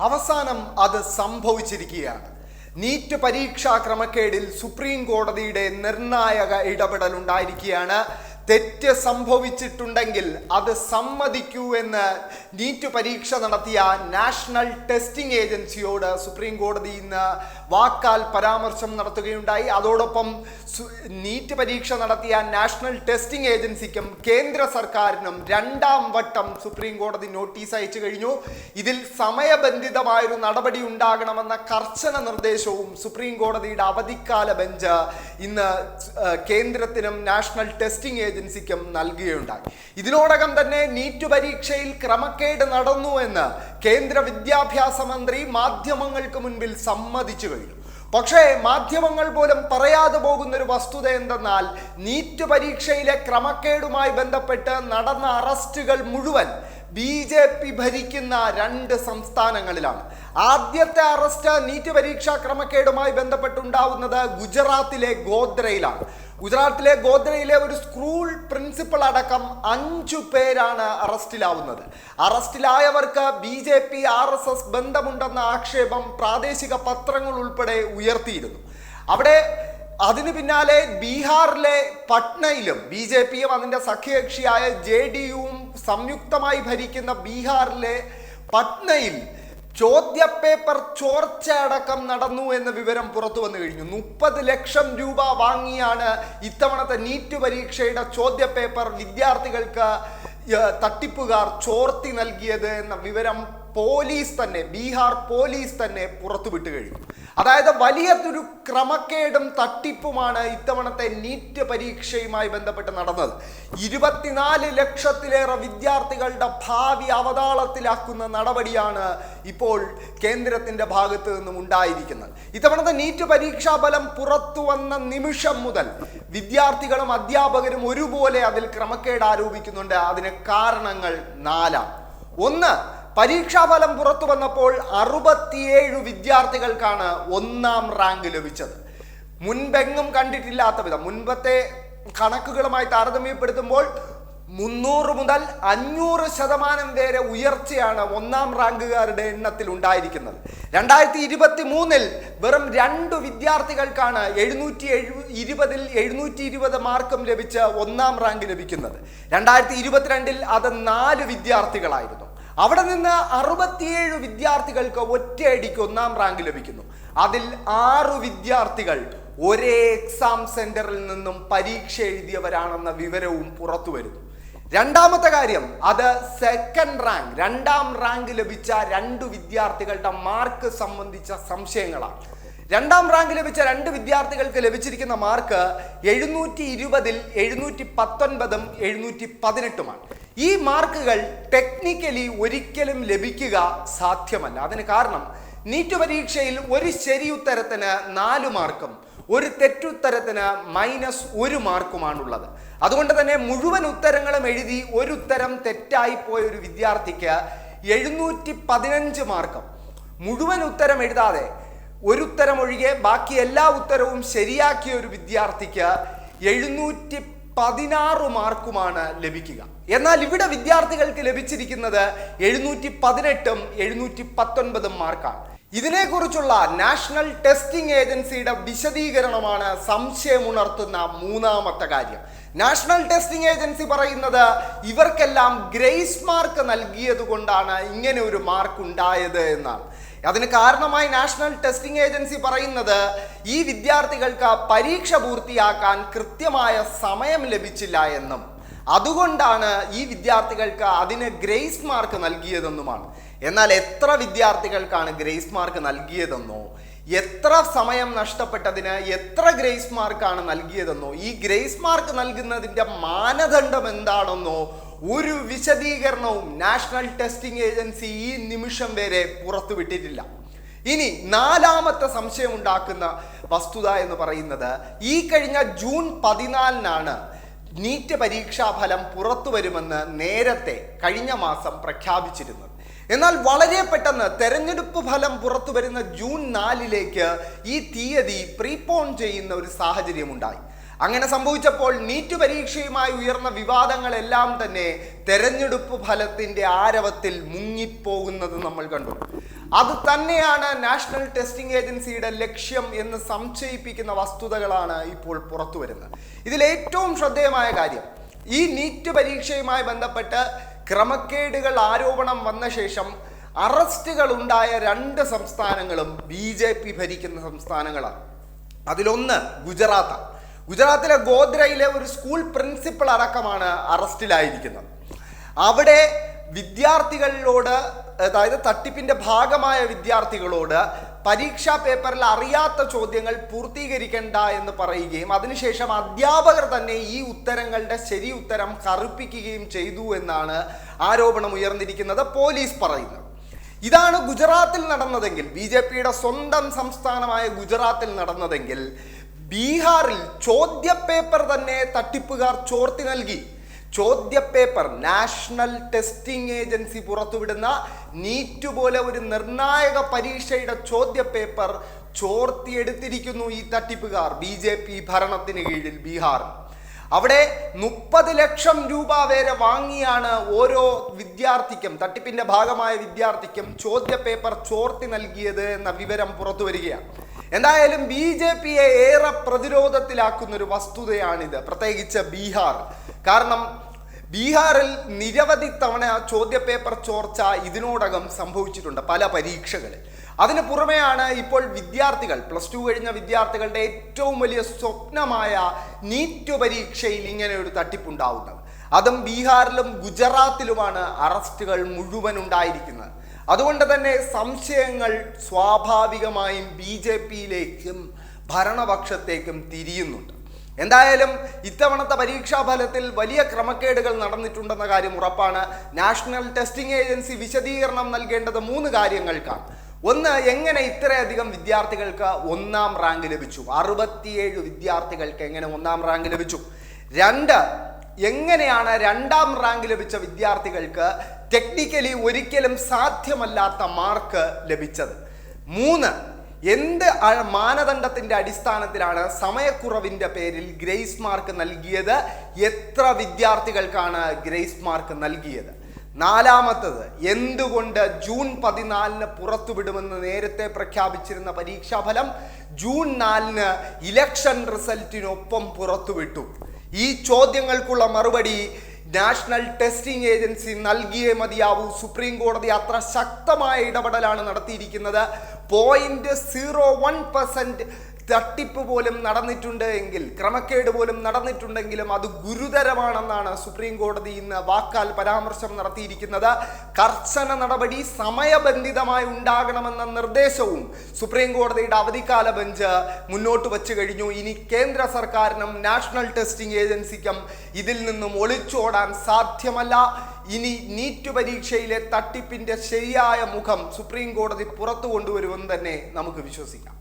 അവസാനം അത് സംഭവിച്ചിരിക്കുകയാണ്. നീറ്റ് പരീക്ഷാ ക്രമക്കേടിൽ സുപ്രീം കോടതിയുടെ നിർണായക ഇടപെടൽ ഉണ്ടായിരിക്കുകയാണ് തെറ്റ് സംഭവിച്ചിട്ടുണ്ടെങ്കിൽ അത് സമ്മതിക്കൂ എന്ന് നീറ്റ് പരീക്ഷ നടത്തിയ നാഷണൽ ടെസ്റ്റിംഗ് ഏജൻസിയോട് സുപ്രീം കോടതി ഇന്ന് വാക്കാൽ പരാമർശം നടത്തുകയുണ്ടായി. അതോടൊപ്പം നീറ്റ് പരീക്ഷ നടത്തിയ നാഷണൽ ടെസ്റ്റിംഗ് ഏജൻസിക്കും കേന്ദ്ര സർക്കാരിനും രണ്ടാം വട്ടം സുപ്രീം കോടതി നോട്ടീസ് അയച്ചു കഴിഞ്ഞു. ഇതിൽ സമയബന്ധിതമായൊരു നടപടി ഉണ്ടാകണമെന്ന കർശന നിർദ്ദേശവും സുപ്രീം കോടതിയുടെ അവധിക്കാല ബെഞ്ച് ഇന്ന് കേന്ദ്രത്തിനും നാഷണൽ ടെസ്റ്റിംഗ് ഏജൻസിക്കും നൽകുകയുണ്ടായി. ഇതിനോടകം തന്നെ നീറ്റ് പരീക്ഷയിൽ ക്രമക്കേട് നടന്നു എന്ന് കേന്ദ്ര വിദ്യാഭ്യാസ മന്ത്രി മാധ്യമങ്ങൾക്ക് മുൻപിൽ സമ്മതിച്ചു കഴിഞ്ഞു. പക്ഷേ മാധ്യമങ്ങൾ പോലും പറയാതെ പോകുന്ന ഒരു വസ്തുത എന്തെന്നാൽ നീറ്റ് പരീക്ഷയിലെ ക്രമക്കേടുമായി ബന്ധപ്പെട്ട് നടന്ന അറസ്റ്റുകൾ മുഴുവൻ ബി ജെ പി ഭരിക്കുന്ന രണ്ട് സംസ്ഥാനങ്ങളിലാണ്. ആദ്യത്തെ അറസ്റ്റ് നീറ്റ് പരീക്ഷാ ക്രമക്കേടുമായി ബന്ധപ്പെട്ടുണ്ടാവുന്നത് ഗുജറാത്തിലെ ഗോദ്രയിലാണ്. ഗുജറാത്തിലെ ഗോദ്രയിലെ ഒരു സ്കൂൾ പ്രിൻസിപ്പൽ അടക്കം അഞ്ചു പേരാണ് അറസ്റ്റിലാവുന്നത്. അറസ്റ്റിലായവർക്ക് B J P R S S ബന്ധമുണ്ടെന്ന ആക്ഷേപം പ്രാദേശിക പത്രങ്ങൾ ഉൾപ്പെടെ ഉയർത്തിയിരുന്നു. അവിടെ അതിനു പിന്നാലെ ബീഹാറിലെ പട്നയിലും ബി ജെ പിയും അതിന്റെ സഖ്യകക്ഷിയായ ജെ ഡി യുവും സംയുക്തമായി ഭരിക്കുന്ന ബീഹാറിലെ പട്നയിൽ ചോദ്യപേപ്പർ ചോർച്ച അടക്കം നടന്നു എന്ന വിവരം പുറത്തു വന്നു കഴിഞ്ഞു. മുപ്പത് ലക്ഷം രൂപ വാങ്ങിയാണ് ഇത്തവണത്തെ നീറ്റ് പരീക്ഷയുടെ ചോദ്യ പേപ്പർ വിദ്യാർത്ഥികൾക്ക് തട്ടിപ്പുകാർ ചോർത്തി നൽകിയത് എന്ന വിവരം പോലീസ് തന്നെ ബീഹാർ പോലീസ് തന്നെ പുറത്തുവിട്ട് കഴിഞ്ഞു. അതായത് വലിയൊരു ക്രമക്കേടും തട്ടിപ്പുമാണ് ഇത്തവണത്തെ നീറ്റ് പരീക്ഷയുമായി ബന്ധപ്പെട്ട് നടന്നത്. ഇരുപത്തിനാല് ലക്ഷത്തിലേറെ വിദ്യാർത്ഥികളുടെ ഭാവി അവതാളത്തിലാക്കുന്ന നടപടിയാണ് ഇപ്പോൾ കേന്ദ്രത്തിന്റെ ഭാഗത്തു നിന്നും ഉണ്ടായിരിക്കുന്നത്. ഇത്തവണത്തെ നീറ്റ് പരീക്ഷാ ഫലം പുറത്തു വന്ന നിമിഷം മുതൽ വിദ്യാർത്ഥികളും അധ്യാപകരും ഒരുപോലെ അതിൽ ക്രമക്കേട് ആരോപിക്കുന്നുണ്ട്. അതിന് കാരണങ്ങൾ നാലാണ് ഒന്ന് പരീക്ഷാഫലം പുറത്തു വന്നപ്പോൾ അറുപത്തിയേഴ് വിദ്യാർത്ഥികൾക്കാണ് ഒന്നാം റാങ്ക് ലഭിച്ചത്. മുൻപെങ്ങും കണ്ടിട്ടില്ലാത്ത വിധം മുൻപത്തെ കണക്കുകളുമായി താരതമ്യപ്പെടുത്തുമ്പോൾ മുന്നൂറ് മുതൽ അഞ്ഞൂറ് ശതമാനം വരെ ഉയർച്ചയാണ് ഒന്നാം റാങ്കുകാരുടെ എണ്ണത്തിൽ ഉണ്ടായിരിക്കുന്നത്. രണ്ടായിരത്തി ഇരുപത്തി മൂന്നിൽ വെറും രണ്ട് വിദ്യാർത്ഥികൾക്കാണ് എഴുന്നൂറ്റി എഴു ഇരുപതിൽ എഴുന്നൂറ്റി ഇരുപത് മാർക്കും ലഭിച്ച് ഒന്നാം റാങ്ക് ലഭിക്കുന്നത്. രണ്ടായിരത്തി ഇരുപത്തിരണ്ടിൽ അത് നാല് വിദ്യാർത്ഥികളായിരുന്നു. അവിടെ നിന്ന് അറുപത്തിയേഴ് വിദ്യാർത്ഥികൾക്ക് ഒറ്റയടിക്ക് ഒന്നാം റാങ്ക് ലഭിക്കുന്നു. അതിൽ ആറു വിദ്യാർത്ഥികൾ ഒരേ എക്സാം സെന്ററിൽ നിന്നും പരീക്ഷ എഴുതിയവരാണെന്ന വിവരവും പുറത്തു വരുന്നു. രണ്ടാമത്തെ കാര്യം അത് സെക്കൻഡ് റാങ്ക് രണ്ടാം റാങ്ക് ലഭിച്ച രണ്ട് വിദ്യാർത്ഥികളുടെ മാർക്ക് സംബന്ധിച്ച സംശയങ്ങളാണ്. രണ്ടാം റാങ്ക് ലഭിച്ച രണ്ട് വിദ്യാർത്ഥികൾക്ക് ലഭിച്ചിരിക്കുന്ന മാർക്ക് എഴുന്നൂറ്റി ഇരുപതിൽ എഴുന്നൂറ്റി പത്തൊൻപതും എഴുന്നൂറ്റി പതിനെട്ടുമാണ് ഈ മാർക്കുകൾ ടെക്നിക്കലി ഒരിക്കലും ലഭിക്കുക സാധ്യമല്ല. അതിന് കാരണം നീറ്റ് പരീക്ഷയിൽ ഒരു ശരി ഉത്തരത്തിന് നാല് മാർക്കും ഒരു തെറ്റുത്തരത്തിന് മൈനസ് ഒരു മാർക്കുമാണുള്ളത്. അതുകൊണ്ട് തന്നെ മുഴുവൻ ഉത്തരങ്ങളും എഴുതി ഒരു ഉത്തരം തെറ്റായി പോയ ഒരു വിദ്യാർത്ഥിക്ക് എഴുന്നൂറ്റി പതിനഞ്ച് മാർക്കും. മുഴുവൻ ഉത്തരം എഴുതാതെ ഒരു ഉത്തരം ഒഴികെ ബാക്കി എല്ലാ ഉത്തരവും ശരിയാക്കിയ ഒരു വിദ്യാർത്ഥിക്ക് എഴുന്നൂറ്റി പതിനാറ് മാർക്കുമാണ് ലഭിക്കുക. എന്നാൽ ഇവിടെ വിദ്യാർത്ഥികൾക്ക് ലഭിച്ചിരിക്കുന്നത് എഴുന്നൂറ്റി പതിനെട്ടും എഴുന്നൂറ്റി പത്തൊൻപതും മാർക്കാണ്. ഇതിനെക്കുറിച്ചുള്ള നാഷണൽ ടെസ്റ്റിംഗ് ഏജൻസിയുടെ വിശദീകരണമാണ് സംശയമുണർത്തുന്ന മൂന്നാമത്തെ കാര്യം. നാഷണൽ ടെസ്റ്റിംഗ് ഏജൻസി പറയുന്നത് ഇവർക്കെല്ലാം ഗ്രേസ് മാർക്ക് നൽകിയത് കൊണ്ടാണ് ഇങ്ങനെ ഒരു മാർക്ക് ഉണ്ടായത് എന്നാണ്. അതിന് കാരണമായി നാഷണൽ ടെസ്റ്റിംഗ് ഏജൻസി പറയുന്നത് ഈ വിദ്യാർത്ഥികൾക്ക് പരീക്ഷ പൂർത്തിയാക്കാൻ കൃത്യമായ സമയം ലഭിച്ചില്ല എന്നും. അതുകൊണ്ടാണ് ഈ വിദ്യാർത്ഥികൾക്ക് അതിന് ഗ്രേസ് മാർക്ക് നൽകിയതെന്നുമാണ്. എന്നാൽ എത്ര വിദ്യാർത്ഥികൾക്കാണ് ഗ്രേസ് മാർക്ക് നൽകിയതെന്നോ എത്ര സമയം നഷ്ടപ്പെട്ടതിന് എത്ര ഗ്രേസ് മാർക്കാണ് നൽകിയതെന്നോ ഈ ഗ്രേസ് മാർക്ക് നൽകുന്നതിന്റെ മാനദണ്ഡം എന്താണെന്നോ ഒരു വിശദീകരണവും നാഷണൽ ടെസ്റ്റിംഗ് ഏജൻസി ഈ നിമിഷം വരെ പുറത്തുവിട്ടിട്ടില്ല. ഇനി നാലാമത്തെ സംശയം ഉണ്ടാക്കുന്ന വസ്തുത എന്ന് പറയുന്നത് ഈ കഴിഞ്ഞ ജൂൺ പതിനാലിനാണ് നീറ്റ് പരീക്ഷാഫലം പുറത്തു വരുമെന്ന് നേരത്തെ കഴിഞ്ഞ മാസം പ്രഖ്യാപിച്ചിരുന്നു എന്നാൽ വളരെ പെട്ടെന്ന് തെരഞ്ഞെടുപ്പ് ഫലം പുറത്തു വരുന്ന ജൂൺ നാലിലേക്ക് ഈ തീയതി പ്രീപോൺ ചെയ്യുന്ന ഒരു സാഹചര്യം ഉണ്ടായി അങ്ങനെ സംഭവിച്ചപ്പോൾ നീറ്റ് പരീക്ഷയുമായി ഉയർന്ന വിവാദങ്ങളെല്ലാം തന്നെ തെരഞ്ഞെടുപ്പ് ഫലത്തിന്റെ ആരവത്തിൽ മുങ്ങിപ്പോകുന്നത് നമ്മൾ കണ്ടു. അത് തന്നെയാണ് നാഷണൽ ടെസ്റ്റിംഗ് ഏജൻസിയുടെ ലക്ഷ്യം എന്ന് സംശയിപ്പിക്കുന്ന വസ്തുതകളാണ് ഇപ്പോൾ പുറത്തു വരുന്നത്. ഇതിൽ ഏറ്റവും ശ്രദ്ധേയമായ കാര്യം ഈ നീറ്റ് പരീക്ഷയുമായി ബന്ധപ്പെട്ട് ക്രമക്കേടുകൾ ആരോപണം വന്ന ശേഷം അറസ്റ്റുകൾ ഉണ്ടായ രണ്ട് സംസ്ഥാനങ്ങളും ബി ജെ പി ഭരിക്കുന്ന സംസ്ഥാനങ്ങളാണ്. അതിലൊന്ന് ഗുജറാത്ത്. ഗുജറാത്തിലെ ഗോദ്രയിലെ ഒരു സ്കൂൾ പ്രിൻസിപ്പൾ അടക്കമാണ് അറസ്റ്റിലായിരിക്കുന്നത്. അവിടെ വിദ്യാർത്ഥികളോട് അതായത് തട്ടിപ്പിന്റെ ഭാഗമായ വിദ്യാർത്ഥികളോട് പരീക്ഷാ പേപ്പറിൽ അറിയാത്ത ചോദ്യങ്ങൾ പൂർത്തീകരിക്കേണ്ട എന്ന് പറയുകയും അതിനുശേഷം അധ്യാപകർ തന്നെ ഈ ഉത്തരങ്ങളുടെ ശരി ഉത്തരം കറുപ്പിക്കുകയും ചെയ്തു എന്നാണ് ആരോപണം ഉയർന്നിരിക്കുന്നത് പോലീസ് പറയുന്നത്. ഇതാണ് ഗുജറാത്തിൽ നടന്നതെങ്കിൽ ബി ജെ പിയുടെ സ്വന്തം സംസ്ഥാനമായ ഗുജറാത്തിൽ നടന്നതെങ്കിൽ ബീഹാറിൽ ചോദ്യപേപ്പർ തന്നെ തട്ടിപ്പുകാർ ചോർത്തി നൽകി. ചോദ്യപേപ്പർ നാഷണൽ ടെസ്റ്റിംഗ് ഏജൻസി പുറത്തുവിടുന്ന നീറ്റ് പോലെ ഒരു നിർണായക പരീക്ഷയുടെ ചോദ്യപേപ്പർ ചോർത്തിയെടുത്തിരിക്കുന്നു ഈ തട്ടിപ്പുകാർ. ബി ജെ പി ഭരണത്തിന് കീഴിൽ ബീഹാർ. അവിടെ മുപ്പത് ലക്ഷം രൂപ വരെ വാങ്ങിയാണ് ഓരോ വിദ്യാർത്ഥിക്കും തട്ടിപ്പിന്റെ ഭാഗമായ വിദ്യാർത്ഥിക്കും ചോദ്യ പേപ്പർ ചോർത്തി നൽകിയത് എന്ന വിവരം പുറത്തു വരികയാണ്. എന്തായാലും ബി ജെ പിയെ ഏറെ പ്രതിരോധത്തിലാക്കുന്ന ഒരു വസ്തുതയാണിത്. പ്രത്യേകിച്ച് ബീഹാർ. കാരണം ബീഹാറിൽ നിരവധി തവണ ചോദ്യപേപ്പർ ചോർച്ച ഇതിനോടകം സംഭവിച്ചിട്ടുണ്ട് പല പരീക്ഷകളിൽ. അതിന് പുറമെയാണ് ഇപ്പോൾ വിദ്യാർത്ഥികൾ പ്ലസ് ടു കഴിഞ്ഞ വിദ്യാർത്ഥികളുടെ ഏറ്റവും വലിയ സ്വപ്നമായ നീറ്റ് പരീക്ഷയിൽ ഇങ്ങനെ ഒരു തട്ടിപ്പുണ്ടാവുന്നത്. അതും ബീഹാറിലും ഗുജറാത്തിലുമാണ് അറസ്റ്റുകൾ മുഴുവൻ ഉണ്ടായിരിക്കുന്നത്. അതുകൊണ്ട് തന്നെ സംശയങ്ങൾ സ്വാഭാവികമായും ബി ജെ പിയിലേക്കും ഭരണപക്ഷത്തേക്കും തിരിയുന്നുണ്ട്. എന്തായാലും ഇത്തവണത്തെ പരീക്ഷാ ഫലത്തിൽ വലിയ ക്രമക്കേടുകൾ നടന്നിട്ടുണ്ടെന്ന കാര്യം ഉറപ്പാണ്. നാഷണൽ ടെസ്റ്റിംഗ് ഏജൻസി വിശദീകരണം നൽകേണ്ടത് മൂന്ന് കാര്യങ്ങൾക്കാണ്. ഒന്ന് എങ്ങനെ ഇത്രയധികം വിദ്യാർത്ഥികൾക്ക് ഒന്നാം റാങ്ക് ലഭിച്ചു? അറുപത്തിയേഴ് വിദ്യാർത്ഥികൾക്ക് എങ്ങനെ ഒന്നാം റാങ്ക് ലഭിച്ചു? രണ്ട് എങ്ങനെയാണ് രണ്ടാം റാങ്ക് ലഭിച്ച വിദ്യാർത്ഥികൾക്ക് ടെക്നിക്കലി ഒരിക്കലും സാധ്യമല്ലാത്ത മാർക്ക് ലഭിച്ചത്? മൂന്ന് എന്ത് മാനദണ്ഡത്തിന്റെ അടിസ്ഥാനത്തിലാണ് സമയക്കുറവിന്റെ പേരിൽ ഗ്രേസ് മാർക്ക് നൽകിയത്? എത്ര വിദ്യാർത്ഥികൾക്കാണ് ഗ്രേസ് മാർക്ക് നൽകിയത്? നാലാമത്തത് എന്തുകൊണ്ട് ജൂൺ പതിനാലിന് പുറത്തുവിടുമെന്ന് നേരത്തെ പ്രഖ്യാപിച്ചിരുന്ന പരീക്ഷാഫലം ജൂൺ നാലിന് ഇലക്ഷൻ റിസൾട്ടിനൊപ്പം പുറത്തുവിട്ടു? ഈ ചോദ്യങ്ങൾക്കുള്ള മറുപടി നാഷണൽ ടെസ്റ്റിംഗ് ഏജൻസി നൽകിയേ മതിയാവൂ. സുപ്രീം കോടതി അത്ര ശക്തമായ ഇടപെടലാണ് നടത്തിയിരിക്കുന്നത്. പോയിന്റ് സീറോ വൺ പെർസെന്റ് തട്ടിപ്പ് പോലും നടന്നിട്ടുണ്ട് എങ്കിൽ ക്രമക്കേട് പോലും നടന്നിട്ടുണ്ടെങ്കിലും അത് ഗുരുതരമാണെന്നാണ് സുപ്രീം കോടതി ഇന്ന് വാക്കാൽ പരാമർശം നടത്തിയിരിക്കുന്നത്. കർശന നടപടി സമയബന്ധിതമായി ഉണ്ടാകണമെന്ന നിർദ്ദേശവും സുപ്രീം കോടതിയുടെ അവധിക്കാല ബെഞ്ച് മുന്നോട്ട് വച്ചു കഴിഞ്ഞു. ഇനി കേന്ദ്ര സർക്കാരിനും നാഷണൽ ടെസ്റ്റിംഗ് ഏജൻസിക്കും ഇതിൽ നിന്നും ഒളിച്ചോടാൻ സാധ്യമല്ല. ഇനി നീറ്റ് പരീക്ഷയിലെ തട്ടിപ്പിന്റെ ശരിയായ മുഖം സുപ്രീം കോടതി പുറത്തു കൊണ്ടുവരുമെന്ന് തന്നെ നമുക്ക് വിശ്വസിക്കാം.